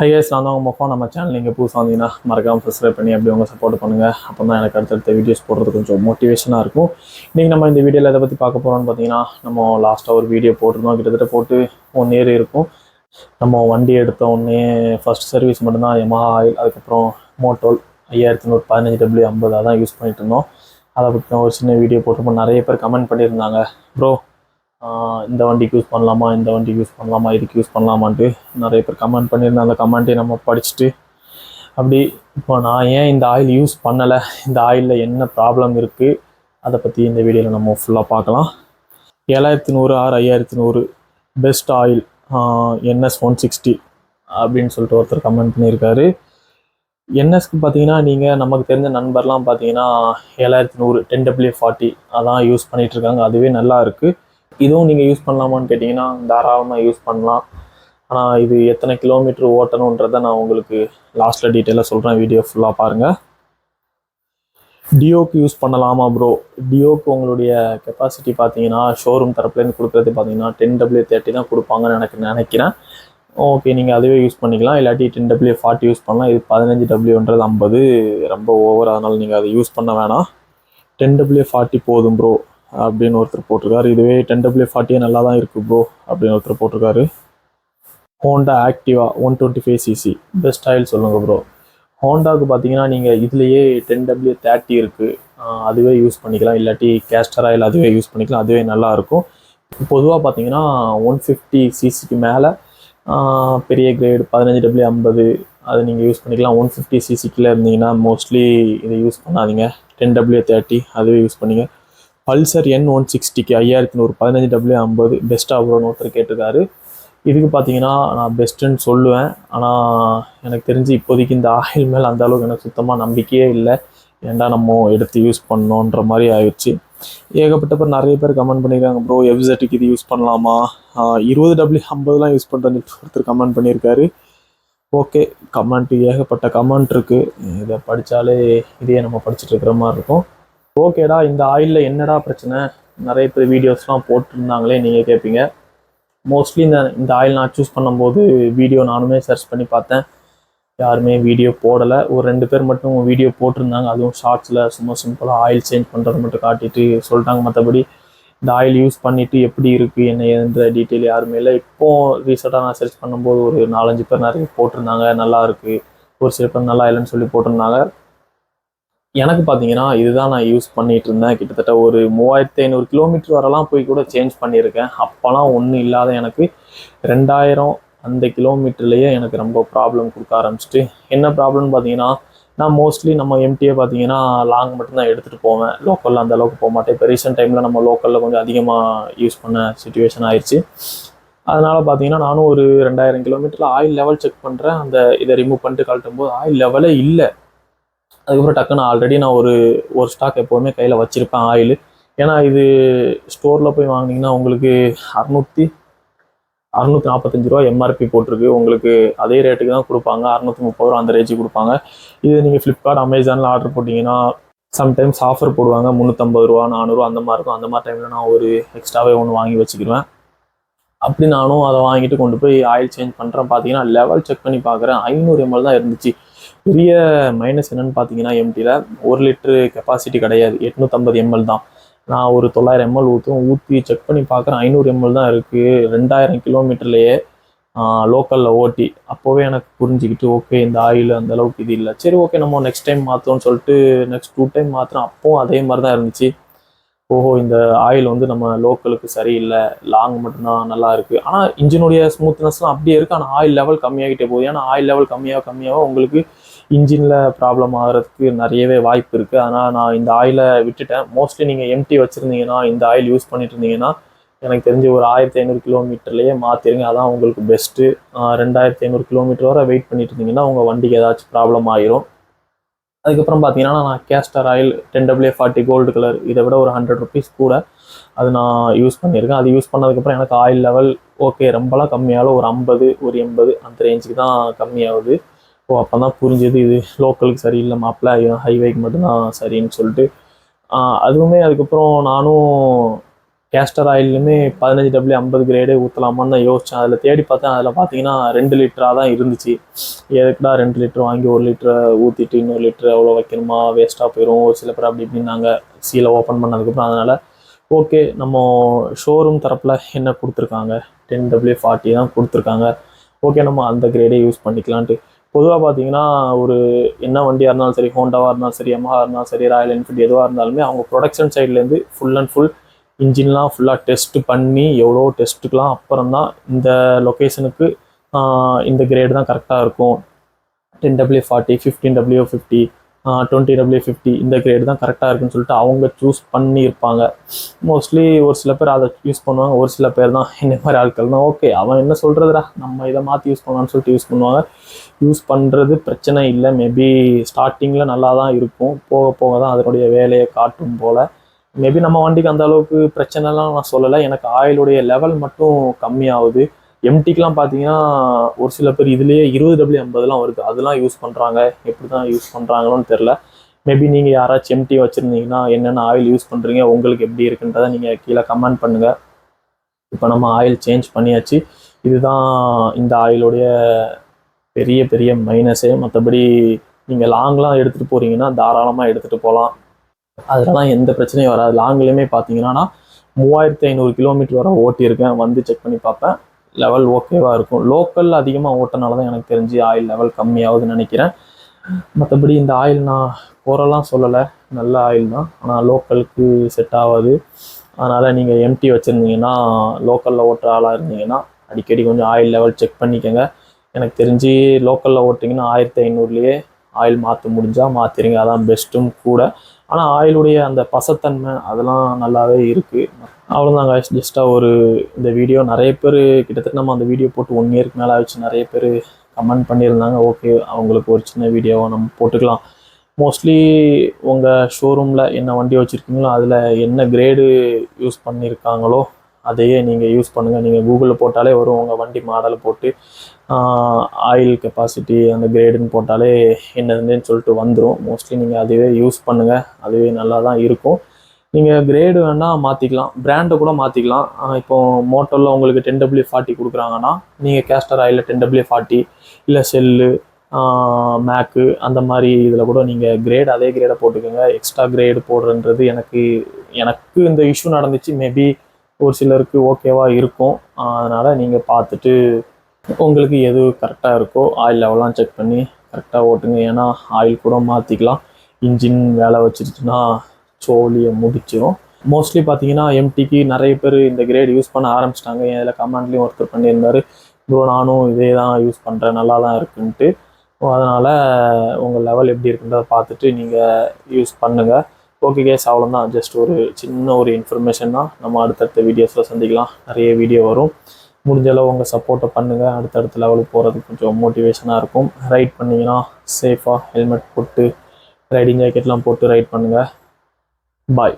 Heirs நான் தான் உங்கள் மொஃபா. நம்ம சேனல் நீங்கள் புதுசாக வந்தீங்கன்னா மறக்காமல் சப்ஸ்கிரைப் பண்ணி அப்படி உங்கள் சப்போர்ட் பண்ணுங்கள் அப்போ தான் எனக்கு அடுத்தடுத்த வீடியோஸ் போடுறது கொஞ்சம் மோட்டிவேஷனாக இருக்கும். இன்றைக்கி நம்ம இந்த வீடியோவில் எதை பற்றி பார்க்க போகிறோம்னு பார்த்தீங்கன்னா நம்ம லாஸ்ட்டாக ஒரு வீடியோ போட்டிருந்தோம். கிட்டத்தட்ட போட்டு ஒன் இயர் இருக்கும். நம்ம வண்டி எடுத்த உடனே ஃபர்ஸ்ட் சர்வீஸ் மட்டும்தான் எமா ஆயில் அதுக்கப்புறம் மோட்டோல் ஐயாயிரத்தி நூறு பதினஞ்சு டபிள்யூ ஐம்பது அதான் யூஸ் பண்ணிட்டு இருந்தோம். அதை பற்றி நான் ஒரு சின்ன வீடியோ போட்டிருப்போம். நிறைய பேர் கமெண்ட் பண்ணியிருந்தாங்க. ப்ரோ இந்த வண்டிக்கு யூஸ் பண்ணலாமா இந்த வண்டிக்கு யூஸ் பண்ணலாமா இதுக்கு யூஸ் பண்ணலாமான்ட்டு நிறைய பேர் கமெண்ட் பண்ணியிருந்தேன் அந்த கமெண்ட்டை நம்ம படிச்சுட்டு அப்படி இப்போ நான் ஏன் இந்த ஆயில் யூஸ் பண்ணலை? இந்த ஆயிலில் என்ன ப்ராப்ளம் இருக்குது அதை பற்றி இந்த வீடியோவில் நம்ம ஃபுல்லாக பார்க்கலாம். ஏழாயிரத்தி நூறு ஆறு ஐயாயிரத்தி நூறு best oil NS one sixty அப்படின்னு சொல்லிட்டு ஒருத்தர் கமெண்ட் பண்ணியிருக்காரு. என்எஸ்க்கு பார்த்தீங்கன்னா நீங்கள் நமக்கு தெரிஞ்ச நண்பர்லாம் பார்த்தீங்கன்னா ஏழாயிரத்தி நூறு டென் டபிள்யூ ஃபார்ட்டி அதான் யூஸ் பண்ணிகிட்ருக்காங்க இருக்காங்க. அதுவே நல்லா இருக்குது இதுவும் நீங்கள் யூஸ் பண்ணலாமான்னு கேட்டிங்கன்னா தாராளமாக யூஸ் பண்ணலாம். ஆனால் இது எத்தனை கிலோமீட்டர் ஓட்டணுன்றதை நான் உங்களுக்கு லாஸ்ட்டில் டீட்டெயிலாக சொல்கிறேன் வீடியோ ஃபுல்லாக பாருங்கள் டியோக்கு யூஸ் பண்ணலாமா ப்ரோ டியோக்கு உங்களுடைய கெப்பாசிட்டி பார்த்தீங்கன்னா ஷோரூம் தரப்புலேருந்து கொடுக்குறது பார்த்தீங்கன்னா டென் டபிள்யூ தேர்ட்டி தான் கொடுப்பாங்கன்னு எனக்கு நினைக்கிறேன். ஓகே நீங்கள் அதுவே யூஸ் பண்ணிக்கலாம். இல்லாட்டி டென் டபிள்யூ ஃபார்ட்டி யூஸ் பண்ணலாம். இது பதினஞ்சு டபிள்யூன்றது ஐம்பது. ரொம்ப ஓவர் அதனால் நீங்கள் அதை யூஸ் பண்ண வேணாம். டென் டபிள்யூ ஃபார்ட்டி போதும் ப்ரோ அப்படின்னு ஒருத்தர் போட்டிருக்காரு. இதுவே டென் டபிள்யூ ஃபார்ட்டியே நல்லா தான் இருக்குது ப்ரோ அப்படின்னு ஒருத்தர் போட்டிருக்காரு. Honda Activa one twenty five CC best oil சொல்லுங்கள் ப்ரோ ஹோண்டாவுக்கு பார்த்தீங்கன்னா நீங்கள் இதுலேயே டென் டபிள்யூ தேர்ட்டி இருக்குது அதுவே யூஸ் பண்ணிக்கலாம். இல்லாட்டி கேஸ்டர் ஆயில் அதுவே யூஸ் பண்ணிக்கலாம். அதுவே நல்லாயிருக்கும் பொதுவாக பார்த்தீங்கன்னா ஒன் ஃபிஃப்டி சிசிக்கு மேலே பெரிய கிரேடு பதினஞ்சு டபிள்யூ ஐம்பது அது நீங்கள் யூஸ் பண்ணிக்கலாம். ஒன் ஃபிஃப்டி சிசிக்கில் இருந்தீங்கன்னா மோஸ்ட்லி இதை யூஸ் பண்ணாதீங்க. டென் டபிள்யூ தேர்ட்டி அதுவே யூஸ் பண்ணிங்க. பல்சர் என் ஒன் சிக்ஸ்டிக்கு ஐயாயிரத்தி நூறு பதினஞ்சு டபிள்யூ ஐம்பது பெஸ்ட்டாக ப்ரோன்னு ஒருத்தர் கேட்டிருக்காரு. இதுக்கு பார்த்தீங்கன்னா நான் பெஸ்ட்டுன்னு சொல்லுவேன். ஆனால் எனக்கு தெரிஞ்சு இப்போதைக்கு இந்த ஆயில் மேலே அந்த அளவுக்கு எனக்கு சுத்தமாக நம்பிக்கையே இல்லை. ஏன்டா நம்ம எடுத்து யூஸ் பண்ணோன்ற மாதிரி ஆயிடுச்சு. ஏகப்பட்ட பேர் நிறைய பேர் கமெண்ட் பண்ணியிருக்காங்க ப்ரோ எஃப்செட்டுக்கு இது யூஸ் பண்ணலாமா? இருபது டபிள்யூ ஐம்பதுலாம் யூஸ் பண்ணுறேன்னு ஒருத்தர் கமெண்ட் பண்ணியிருக்காரு ஓகே கமெண்ட் ஏகப்பட்ட கமெண்ட் இருக்குது இதை படித்தாலே இதையே நம்ம படிச்சுட்டு இருக்கிற மாதிரி இருக்கும். ஓகேடா இந்த ஆயிலில் என்னடா பிரச்சனை? நிறைய பேர் வீடியோஸ்லாம் போட்டிருந்தாங்களே நீங்கள் கேட்பீங்க மோஸ்ட்லி இந்த இந்த ஆயில் நான் சூஸ் பண்ணும்போது வீடியோ நானுமே சர்ச் பண்ணி பார்த்தேன். யாருமே வீடியோ போடலை. ஒரு ரெண்டு பேர் மட்டும் வீடியோ போட்டிருந்தாங்க. அதுவும் ஷார்ட்ஸில் சும்மா சிம்பிளாக ஆயில் சேஞ்ச் பண்ணுறது மட்டும் காட்டிட்டு சொல்லிட்டாங்க மற்றபடி இந்த ஆயில் யூஸ் பண்ணிவிட்டு எப்படி இருக்குது என்ன என்ற டீட்டெயில் யாருமே இல்லை. இப்போ ரீசெண்டாக நான் சர்ச் பண்ணும்போது ஒரு நாலஞ்சு பேர் நிறைய போட்டிருந்தாங்க. நல்லா இருக்குது ஒரு சில பேர் நல்லா இல்லைன்னு சொல்லி போட்டிருந்தாங்க. எனக்கு பார்த்தீங்கன்னா இதுதான் நான் யூஸ் பண்ணிட்டு இருந்தேன். கிட்டத்தட்ட ஒரு மூவாயிரத்தி ஐநூறு கிலோமீட்டர் வரலாம் போய் கூட சேஞ்ச் பண்ணியிருக்கேன். அப்போலாம் ஒன்றும் இல்லாத எனக்கு ரெண்டாயிரம் அந்த கிலோமீட்டர்லேயே எனக்கு ரொம்ப ப்ராப்ளம் கொடுக்க ஆரம்பிச்சிட்டு என்ன ப்ராப்ளம்னு பார்த்தீங்கன்னா நான் மோஸ்ட்லி நம்ம எம்டியை பார்த்தீங்கன்னா லாங் மட்டும்தான் எடுத்துகிட்டு போவேன். லோக்கலில் அந்த அளவுக்கு போக மாட்டேன். இப்போ ரீசெண்ட் டைமில் நம்ம லோக்கலில் கொஞ்சம் அதிகமாக யூஸ் பண்ண சுச்சுவேஷன் ஆயிடுச்சு அதனால் பார்த்தீங்கன்னா நானும் ஒரு ரெண்டாயிரம் கிலோமீட்டரில் ஆயில் லெவல் செக் பண்ணுறேன் அந்த இதை ரிமூவ் பண்ணிட்டு கழட்டும் போது ஆயில் லெவலே இல்லை. அதுக்கப்புறம் டக்குன்னு ஆல்ரெடி நான் ஒரு ஒரு ஸ்டாக் எப்போவுமே கையில் வச்சுருப்பேன் ஆயில் ஏன்னா இது ஸ்டோரில் போய் வாங்கினீங்கன்னா உங்களுக்கு அறநூற்றி அறநூற்றி நாற்பத்தஞ்சு ரூபா எம்ஆர்பி போட்டிருக்கு. உங்களுக்கு அதே ரேட்டுக்கு தான் கொடுப்பாங்க. அறநூற்றி முப்பது ரூபா அந்த ரேஞ்சு கொடுப்பாங்க. இது நீங்கள் ஃப்ளிப்கார்ட் அமேசானில் ஆர்டர் போட்டிங்கன்னா சம்டைம்ஸ் ஆஃபர் போடுவாங்க. முந்நூற்றம்பது ரூபா நானூறுவா அந்த மாதிரி இருக்கும். அந்த மாதிரி டைமில் நான் ஒரு எக்ஸ்ட்ராவே ஒன்று வாங்கி வச்சுக்கிடுவேன் அப்படி நானும் அதை வாங்கிட்டு கொண்டு போய் ஆயில் சேஞ்ச் பண்ணுறேன் பார்த்தீங்கன்னா லெவல் செக் பண்ணி பார்க்குறேன் ஐநூறு எம்எல் தான் இருந்துச்சு. பெரிய மைனஸ் என்னன்னு பார்த்தீங்கன்னா எம்டியில் ஒரு லிட்டரு கெப்பாசிட்டி கிடையாது. எட்நூற்றம்பது எம்எல் தான். நான் ஒரு தொள்ளாயிரம் எம்எல் ஊற்றும் ஊற்றி செக் பண்ணி பார்க்குறேன் ஐநூறு எம்எல் தான் இருக்குது ரெண்டாயிரம் கிலோமீட்டர்லேயே லோக்கலில் ஓட்டி. அப்போவே எனக்கு புரிஞ்சுக்கிட்டு ஓகே இந்த ஆயில் அந்த அளவுக்கு இது இல்லை. சரி ஓகே நம்ம நெக்ஸ்ட் டைம் மாற்றோம்னு சொல்லிட்டு நெக்ஸ்ட் டூ டைம் மாத்திரம் அப்போவும் அதே மாதிரி தான் இருந்துச்சு. ஓஹோ இந்த ஆயில் வந்து நம்ம லோக்கலுக்கு சரியில்லை. லாங் மட்டும்தான் நல்லா இருக்குது ஆனால் இன்ஜினுடைய ஸ்மூத்னஸ்லாம் அப்படியே இருக்குது ஆனால் ஆயில் லெவல் கம்மியாகிட்டே போகுது. ஏன்னா ஆயில் லெவல் கம்மியாக கம்மியாக உங்களுக்கு இன்ஜினில் ப்ராப்ளம் ஆகிறதுக்கு நிறையவே வாய்ப்பு இருக்குது ஆனால் நான் இந்த ஆயிலை விட்டுட்டேன். மோஸ்ட்லி நீங்கள் எம்டி வச்சுருந்தீங்கன்னா இந்த ஆயில் யூஸ் பண்ணிட்டு இருந்தீங்கன்னா எனக்கு தெரிஞ்சு ஒரு ஆயிரத்தி ஐநூறு கிலோமீட்டர்லேயே மாற்றிருங்க அதான் உங்களுக்கு பெஸ்ட்டு ரெண்டாயிரத்தி ஐநூறு கிலோமீட்டர் வரை வெயிட் பண்ணிட்டு இருந்தீங்கன்னா உங்கள் வண்டிக்கு ஏதாச்சும் ப்ராப்ளம் ஆயிரும். அதுக்கப்புறம் பார்த்தீங்கன்னா நான் castor oil ten W forty gold colour இதை விட ஒரு ஹண்ட்ரட் ருபீஸ் கூட அது நான் யூஸ் பண்ணியிருக்கேன். அது யூஸ் பண்ணதுக்கப்புறம் எனக்கு ஆயில் லெவல் ஓகே ரொம்பலாம் கம்மியாகல. ஒரு ஐம்பது ஒரு எண்பது அந்த ரேஞ்சுக்கு தான் கம்மியாகுது. ஓ அப்போ தான் புரிஞ்சது. இது லோக்கலுக்கு சரியில்லை மாப்பிள்ள ஹைவேக்கு மட்டும்தான் சரின்னு சொல்லிட்டு. அதுவுமே அதுக்கப்புறம் நானும் கேஸ்டர் ஆயிலுமே பதினஞ்சு டபிள்யூ ஐம்பது கிரேடே ஊற்றலாமான்னு தான் யோசித்தேன் அதில் தேடி பார்த்தேன் அதில் பார்த்தீங்கன்னா ரெண்டு லிட்டராக தான் இருந்துச்சு. எதுக்குடா ரெண்டு லிட்டர் வாங்கி ஒரு லிட்டரை ஊற்றிட்டு இன்னொரு லிட்டர் எவ்வளோ வைக்கணுமா? வேஸ்ட்டாக போயிடும் ஒரு சில பேர் அப்படி இப்படின்னாங்க சீலை ஓப்பன் பண்ணதுக்கப்புறம் அதனால் ஓகே நம்ம ஷோரூம் தரப்பில் என்ன கொடுத்துருக்காங்க? டென் டபிள்யூ ஃபார்ட்டி தான் கொடுத்துருக்காங்க. ஓகே நம்ம அந்த கிரேடே யூஸ் பண்ணிக்கலான்ட்டு. பொதுவாக பார்த்தீங்கன்னா ஒரு என்ன வண்டியாக இருந்தாலும் சரி ஹோண்டாவாக இருந்தாலும் சரி Yamaha இருந்தாலும் சரி ராயல் என்ஃபீல்டு எதுவாக இருந்தாலுமே அவங்க ப்ரொடக்ஷன் சைட்லேருந்து ஃபுல் அண்ட் ஃபுல் இன்ஜின்லாம் ஃபுல்லாக டெஸ்ட் பண்ணி எவ்வளோ டெஸ்ட்டுக்கெலாம் அப்புறம் தான் இந்த லொக்கேஷனுக்கு இந்த கிரேடு தான் கரெக்டாக இருக்கும். Ten W forty fifteen W fifty twenty W fifty இந்த கிரேடு தான் கரெக்டாக இருக்குன்னு சொல்லிட்டு அவங்க சூஸ் பண்ணியிருப்பாங்க. மோஸ்ட்லி ஒரு சில பேர் அதை யூஸ் பண்ணுவாங்க ஒரு சில பேர் தான் இந்த மாதிரி ஆட்கள் தான். ஓகே அவன் என்ன சொல்கிறதுடா நம்ம இதை மாற்றி யூஸ் பண்ணலாம்னு சொல்லிட்டு யூஸ் பண்ணுவாங்க. யூஸ் பண்ணுறது பிரச்சனை இல்லை. மேபி ஸ்டார்டிங்கில் நல்லா தான் இருக்கும். போக போக தான் அதனுடைய வேலையை காட்டும் போல். மேபி நம்ம வண்டிக்கு அந்த அளவுக்கு பிரச்சனைலாம் நான் சொல்லலை. எனக்கு ஆயிலுடைய லெவல் மட்டும் கம்மியாகுது. எம்டிக்கெலாம் பார்த்தீங்கன்னா ஒரு சில பேர் இதுலேயே இருபது டபிள்யூ ஐம்பதுலாம் வருது. அதெல்லாம் யூஸ் பண்ணுறாங்க எப்படி தான் யூஸ் பண்ணுறாங்களோன்னு தெரில மேபி நீங்கள் யாராச்சும் எம்டி வச்சுருந்தீங்கன்னா என்னென்ன ஆயில் யூஸ் பண்ணுறீங்க உங்களுக்கு எப்படி இருக்குன்றதை நீங்கள் கீழே கமெண்ட் பண்ணுங்கள் இப்போ நம்ம ஆயில் சேஞ்ச் பண்ணியாச்சு. இதுதான் இந்த ஆயிலுடைய பெரிய பெரிய மைனஸே மற்றபடி நீங்கள் லாங்லாம் எடுத்துகிட்டு போகிறீங்கன்னா தாராளமாக எடுத்துகிட்டு போகலாம் அதெல்லாம் எந்த பிரச்சனையும் வராது. லாங்லேயுமே பார்த்தீங்கன்னா மூவாயிரத்தி ஐநூறு கிலோமீட்டர் வர ஓட்டியிருக்கேன். வந்து செக் பண்ணி பார்ப்பேன். லெவல் ஓகேவாக இருக்கும். லோக்கல் அதிகமாக ஓட்டனால தான் எனக்கு தெரிஞ்சு ஆயில் லெவல் கம்மியாகுதுன்னு நினைக்கிறேன். மற்றபடி இந்த ஆயில் நான் குறைலாம் சொல்லலை. நல்ல ஆயில் தான். ஆனால் லோக்கலுக்கு செட் ஆகாது. அதனால் நீங்கள் எம்டி வச்சுருந்தீங்கன்னா லோக்கலில் ஓட்டுற ஆளாக இருந்தீங்கன்னா அடிக்கடி கொஞ்சம் ஆயில் லெவல் செக் பண்ணிக்கோங்க. எனக்கு தெரிஞ்சு லோக்கலில் ஓட்டிங்கன்னா ஆயிரத்தி ஐநூறுலேயே ஆயில் மாற்ற முடிஞ்சால் மாற்றிடுங்க அதான் பெஸ்ட்டும் கூட. ஆனால் ஆயிலுடைய அந்த பசத்தன்மை அதெல்லாம் நல்லாவே இருக்குது அவ்வளோதாங்க ஜஸ்ட்டாக ஒரு இந்த வீடியோ நிறைய பேர் கிட்டத்தட்ட நம்ம அந்த வீடியோ போட்டு ஒன் இயருக்கு மேலே ஆயிடுச்சு. நிறைய பேர் கமெண்ட் பண்ணியிருந்தாங்க. ஓகே அவங்களுக்கு ஒரு சின்ன வீடியோவை நம்ம போட்டுக்கலாம். மோஸ்ட்லி உங்கள் ஷோரூமில் என்ன வண்டி வச்சுருக்கீங்களோ அதில் என்ன கிரேடு யூஸ் பண்ணியிருக்காங்களோ அதையே நீங்கள் யூஸ் பண்ணுங்கள் நீங்கள் கூகுளில் போட்டாலே வரும். உங்கள் வண்டி மாடலை போட்டு ஆயில் கெப்பாசிட்டி அந்த கிரேடுன்னு போட்டாலே என்னதுன்னு சொல்லிட்டு வந்துடும் மோஸ்ட்லி நீங்கள் அதுவே யூஸ் பண்ணுங்கள் அதுவே நல்லா தான் இருக்கும். நீங்கள் கிரேடு வேணால் மாற்றிக்கலாம் பிராண்டை கூட மாற்றிக்கலாம் இப்போது மோட்டரில் உங்களுக்கு டென் டபிள்யூ ஃபார்ட்டி கொடுக்குறாங்கன்னா நீங்கள் கேஸ்டர் ஆயிலில் டென் டபிள்யூ ஃபார்ட்டி இல்லை செல்லு மேக்கு அந்த மாதிரி இதில் கூட நீங்கள் கிரேட் அதே கிரேடை போட்டுக்கோங்க. எக்ஸ்ட்ரா கிரேடு போடுறன்றது எனக்கு எனக்கு இந்த இஷ்யூ நடந்துச்சு. மேபி ஒரு சிலருக்கு ஓகேவாக இருக்கும். அதனால் நீங்கள் பார்த்துட்டு உங்களுக்கு எது கரெக்டாக இருக்கோ ஆயில் லெவலாம் செக் பண்ணி கரெக்டாக ஓட்டுங்க. ஏன்னா ஆயில் கூட மாற்றிக்கலாம் இன்ஜின் வேலை வச்சிருச்சுன்னா சோழியை முடிச்சிடும் மோஸ்ட்லி பார்த்தீங்கன்னா எம்டிக்கு நிறைய பேர் இந்த கிரேட் யூஸ் பண்ண ஆரம்பிச்சிட்டாங்க. இதில் கமெண்ட்லேயும் ஒருத்தர் பண்ணியிருந்தார். ப்ரோ நானும் இதே தான் யூஸ் பண்ணுறேன் நல்லா தான் இருக்குன்ட்டு அதனால் உங்கள் லெவல் எப்படி இருக்குன்றதை பார்த்துட்டு நீங்கள் யூஸ் பண்ணுங்கள் ஓகே கேஸ் அவ்வளோதான் ஜஸ்ட் ஒரு சின்ன ஒரு இன்ஃபர்மேஷன் தான். நம்ம அடுத்தடுத்த வீடியோஸில் சந்திக்கலாம். நிறைய வீடியோ வரும். முடிஞ்ச அளவு உங்கள் சப்போர்ட்டை பண்ணுங்கள் அடுத்தடுத்த லெவலுக்கு போகிறதுக்கு கொஞ்சம் மோட்டிவேஷனாக இருக்கும். ரைட் பண்ணிங்கன்னா சேஃபாக ஹெல்மெட் போட்டு ரைடிங் ஜாக்கெட்லாம் போட்டு ரைட் பண்ணுங்கள் பாய்